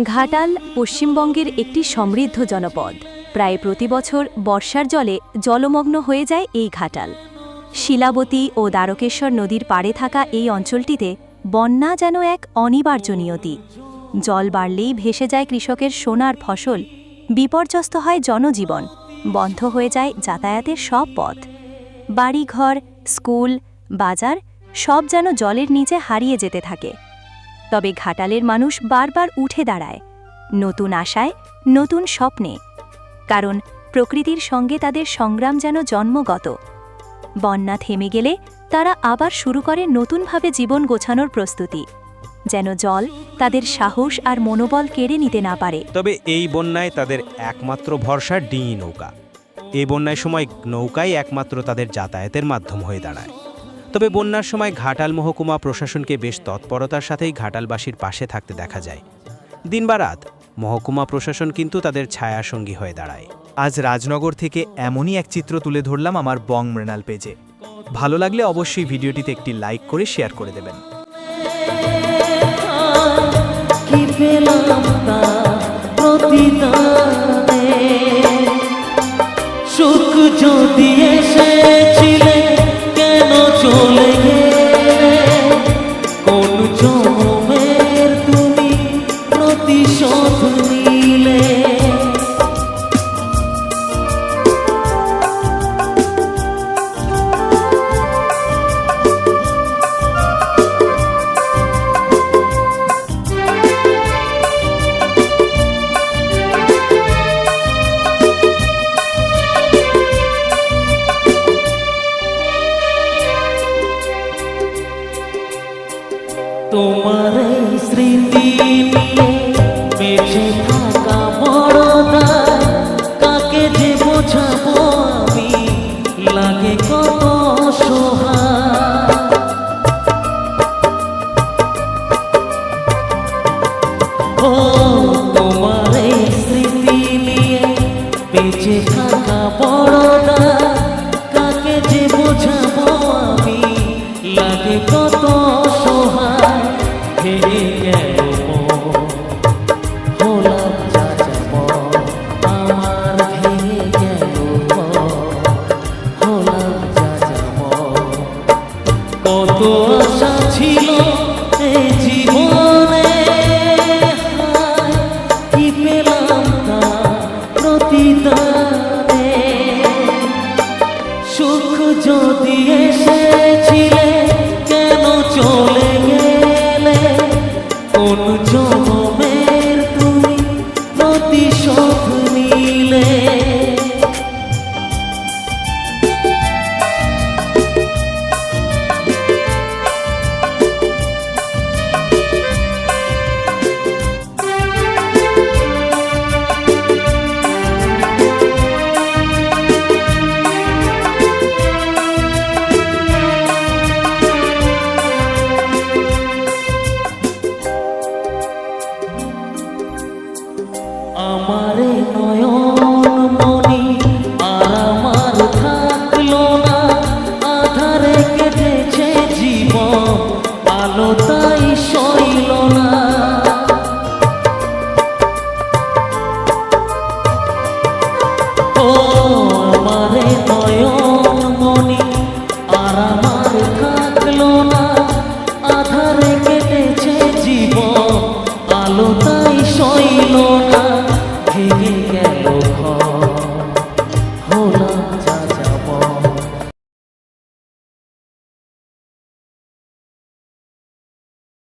ঘাটাল পশ্চিমবঙ্গের একটি সমৃদ্ধ জনপদ। প্রায় প্রতি বছর বর্ষার জলে জলমগ্ন হয়ে যায় এই ঘাটাল। শিলাবতী ও দ্বারকেশ্বর নদীর পাড়ে থাকা এই অঞ্চলটিতে বন্যা যেন এক অনিবার্য নিয়তি। জল বাড়লেই ভেসে যায় কৃষকের সোনার ফসল, বিপর্যস্ত হয় জনজীবন, বন্ধ হয়ে যায় যাতায়াতের সব পথ। বাড়িঘর, স্কুল, বাজার সব যেন জলের নিচে হারিয়ে যেতে থাকে। তবে ঘাটালের মানুষ বারবার উঠে দাঁড়ায়, নতুন আশায়, নতুন স্বপ্নে। কারণ প্রকৃতির সঙ্গে তাদের সংগ্রাম যেন জন্মগত। বন্যা থেমে গেলে তারা আবার শুরু করে নতুনভাবে জীবন গোছানোর প্রস্তুতি, যেন জল তাদের সাহস আর মনোবল কেড়ে নিতে না পারে। তবে এই বন্যায় তাদের একমাত্র ভরসা ডিঙি নৌকা। এই বন্যায় সময় নৌকাই একমাত্র তাদের যাতায়াতের মাধ্যম হয়ে দাঁড়ায়। তবে বন্যার সময় ঘাটাল মহকুমা প্রশাসনকে বেশ তৎপরতার সাথেই ঘাটালবাসীর পাশে থাকতে দেখা যায়। দিন বা রাত মহকুমা প্রশাসন কিন্তু তাদের ছায়াসঙ্গী হয়ে দাঁড়ায়। আজ রাজনগর থেকে এমনই এক চিত্র তুলে ধরলাম আমার বং মৃণাল পেজে। ভালো লাগলে অবশ্যই ভিডিওটিতে একটি লাইক করে শেয়ার করে দেবেন। সুখ যদি কোন তোমার স্মৃতি বেঁচে থাকা বড় কাকে যে বোঝাবো আমি? লাগে কত সোহা ও তোমার স্মৃতি নিয়ে বেঁচে থাকা বড় কত আশা ছিল এই জীবনে। কি পেলাম তার প্রতিদানে। সুখ যদি এসেছিলে, কেন চলে গেলে? কোন জমের তুমি প্রতিশোধ আলো তাই সইল